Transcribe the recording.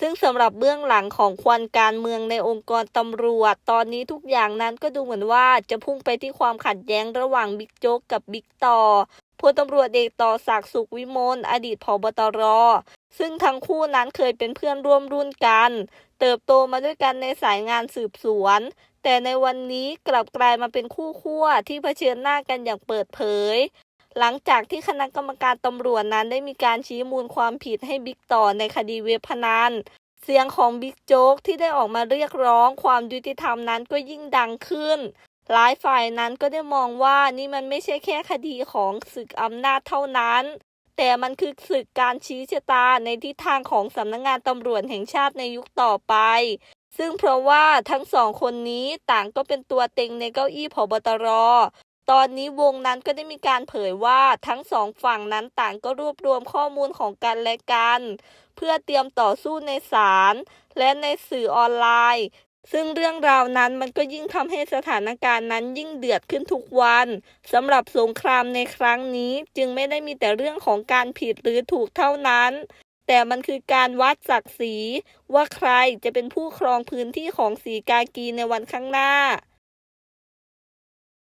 ซึ่งสำหรับเบื้องหลังของควันการเมืองในองค์กรตำรวจ ตอนนี้ทุกอย่างนั้นก็ดูเหมือนว่าจะพุ่งไปที่ความขัดแย้งระหว่างบิ๊กโจ๊กกับบิ๊กต่อพลตำรวจเอกต่อศักดิ์สุขวิมลอดีตผบตร ซึ่งทั้งคู่นั้นเคยเป็นเพื่อนร่วมรุ่นกัน เติบโตมาด้วยกันในสายงานสืบสวน แต่ในวันนี้กลับกลายมาเป็นคู่ขั้วที่เผชิญหน้ากันอย่างเปิดเผย หลังจากที่คณะกรรมการตำรวจนั้นได้มีการชี้มูลความผิดให้บิ๊กต่อในคดีเว็บพนันเสียงของบิ๊กโจ๊กที่ได้ออกมาเรียกร้องความยุติธรรมนั้นก็ยิ่งดังขึ้น หลายฝ่ายนั้นก็ได้มองว่านี่มันไม่ใช่แค่คดีของศึกอำนาจเท่านั้น แต่มันคือศึกการชี้ชะตาในทิศทางของสำนักงงานตำรวจแห่งชาติในยุคต่อไป ซึ่งเพราะว่าทั้งสองคนนี้ต่างก็เป็นตัวเต็งในเก้าอี้ผบตร ตอนนี้วงนั้นก็ได้มีการเผยว่าทั้งสองฝั่งนั้นต่างก็รวบรวมข้อมูลของกันและกัน เพื่อเตรียมต่อสู้ในศาลและในสื่อออนไลน์ ซึ่งเรื่องราวนั้นมันก็ยิ่งทำให้สถานการณ์นั้นยิ่งเดือดขึ้นทุกวันสำหรับสงครามในครั้งนี้จึงไม่ได้มีแต่เรื่องของการผิดหรือถูกเท่านั้น แต่มันคือการวัดศักดิ์ศรีว่าใครจะเป็นผู้ครองพื้นที่ของสีกากีในวันข้างหน้า